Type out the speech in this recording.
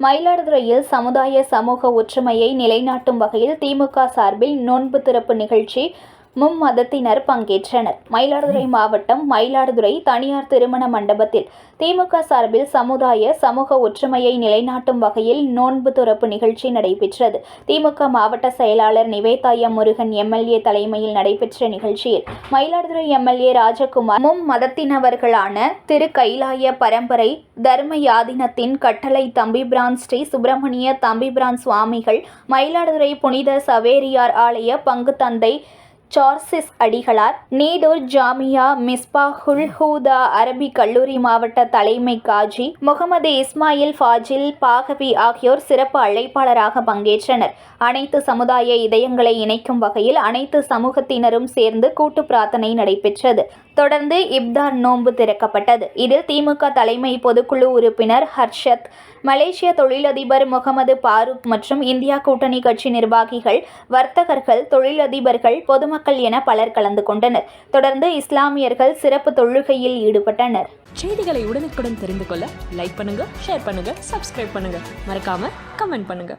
மயிலாடுதுறையில் சமுதாய சமூக ஒற்றுமையை நிலைநாட்டும் வகையில் திமுக சார்பில் நோன்பு திறப்பு நிகழ்ச்சி மும்மதத்தினர் பங்கேற்றனர். மயிலாடுதுறை மாவட்டம் மயிலாடுதுறை தனியார் திருமண மண்டபத்தில் திமுக சார்பில் சமுதாய சமூக ஒற்றுமையை நிலைநாட்டும் வகையில் நோன்பு துறப்பு நிகழ்ச்சி நடைபெற்றது. திமுக மாவட்ட செயலாளர் நிவேதாய முருகன் எம்எல்ஏ தலைமையில் நடைபெற்ற நிகழ்ச்சியில் மயிலாடுதுறை எம்எல்ஏ ராஜகுமார் மும்மதத்தினவர்களான திரு கைலாய பரம்பரை தர்ம யாதினத்தின் கட்டளை தம்பிபிரான் ஸ்ரீ சுப்பிரமணிய தம்பிபிரான் சுவாமிகள் மயிலாடுதுறை புனித சவேரியார் ஆலய பங்கு தந்தை சார்சிஸ் அடிகளார் நீடூர் ஜாமியா மிஸ்பாஹுல் ஹூதா அரபி கல்லூரி மாவட்ட தலைமை காஜி முகமது இஸ்மாயில் ஃபாஜில் பாகவி ஆகியோர் சிறப்பு அழைப்பாளராக பங்கேற்றனர். அனைத்து சமுதாய இதயங்களை இணைக்கும் வகையில் அனைத்து சமூகத்தினரும் சேர்ந்து கூட்டு பிரார்த்தனை நடைபெற்றது. தொடர்ந்து இப்தார் நோன்பு திறக்கப்பட்டது. இதில் திமுக தலைமை பொதுக்குழு உறுப்பினர் ஹர்ஷத் மலேசிய தொழிலதிபர் முகமது பாரூக் மற்றும் இந்தியா கூட்டணி கட்சி நிர்வாகிகள் வர்த்தகர்கள் தொழிலதிபர்கள் பொதுமக்கள் என பலர் கலந்து கொண்டனர். தொடர்ந்து இஸ்லாமியர்கள் சிறப்பு தொழுகையில் ஈடுபட்டனர். செய்திகளை உடனுக்குடன் தெரிந்து கொள்ள லைக் பண்ணுங்க ஷேர் பண்ணுங்க சப்ஸ்கிரைப் பண்ணுங்க. மறக்காம கமெண்ட் பண்ணுங்க.